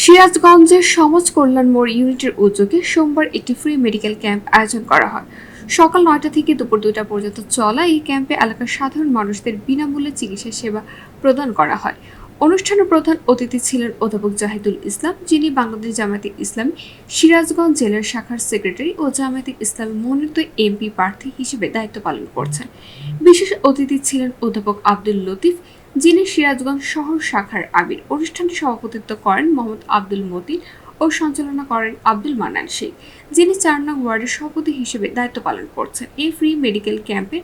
সিরাজগঞ্জের সমাজ কল্যাণ মোড় ইউনিটের উদ্যোগে সোমবার একটি ফ্রি মেডিকেল ক্যাম্প আয়োজন করা হয়। সকাল নয়টা থেকে দুপুর দুটা পর্যন্ত চলা এই ক্যাম্পে এলাকার সাধারণ মানুষদের বিনামূল্যে চিকিৎসা সেবা প্রদান করা হয়। অনুষ্ঠানে প্রধান অতিথি ছিলেন অধ্যাপক জাহিদুল ইসলাম, যিনি বাংলাদেশ জামায়াতে ইসলাম, সিরাজগঞ্জ জেলার শাখার সেক্রেটারি ও জামায়াতে ইসলাম মনোনীত এমপি প্রার্থী হিসেবে দায়িত্ব পালন করছেন। বিশেষ অতিথি ছিলেন অধ্যাপক আব্দুল লতিফ যিনি সিরাজগঞ্জ শহর শাখার আমির অনুষ্ঠানটি সভাপতিত্ব করেন মোহাম্মদ আব্দুল মতিন ও সঞ্চালনা করেন আব্দুল মান্নান শেখ, যিনি চার নং ওয়ার্ডের সভাপতি হিসেবে দায়িত্ব পালন করছেন। এই ফ্রি মেডিকেল ক্যাম্পে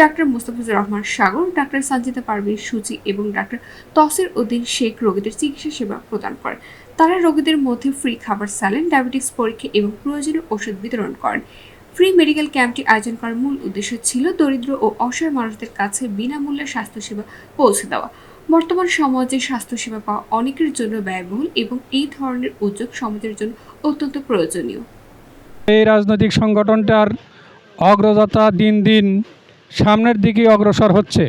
ডাক্তার মোস্তাফিজুর রহমান সাগর, ডাক্তার সঞ্জিতা পারভিন সুচি এবং ডাক্তার তসির উদ্দিন শেখ রোগীদের চিকিৎসা সেবা প্রদান করেন। তারা রোগীদের মধ্যে ফ্রি খাবার স্যালেন ডায়াবেটিস পরীক্ষা এবং প্রয়োজনীয় ওষুধ বিতরণ করেন। ফ্রি মেডিকেল ক্যাম্পটি আয়োজন করার মূল উদ্দেশ্য ছিল দরিদ্র ও অসহায় মানুষদের কাছে বিনামূল্যে স্বাস্থ্যসেবা পৌঁছে দেওয়া। বর্তমান সমাজে স্বাস্থ্যসেবা পাওয়া অনেকের জন্য ব্যয়বহুল এবং এই ধরনের উদ্যোগ সমাজের জন্য অত্যন্ত প্রয়োজনীয়। এই রাজনৈতিক সংগঠনটার অগ্রযাত্রা দিন দিন সামনের দিকে অগ্রসর হচ্ছে।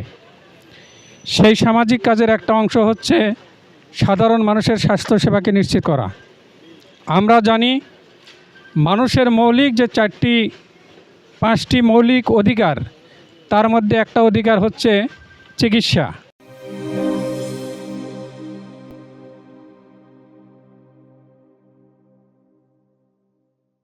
সেই সামাজিক কাজের একটা অংশ হচ্ছে সাধারণ মানুষের স্বাস্থ্যসেবাকে নিশ্চিত করা। আমরা জানি মানুষের মৌলিক যে চারটি পাঁচটি মৌলিক অধিকার তার মধ্যে একটা অধিকার হচ্ছে চিকিৎসা।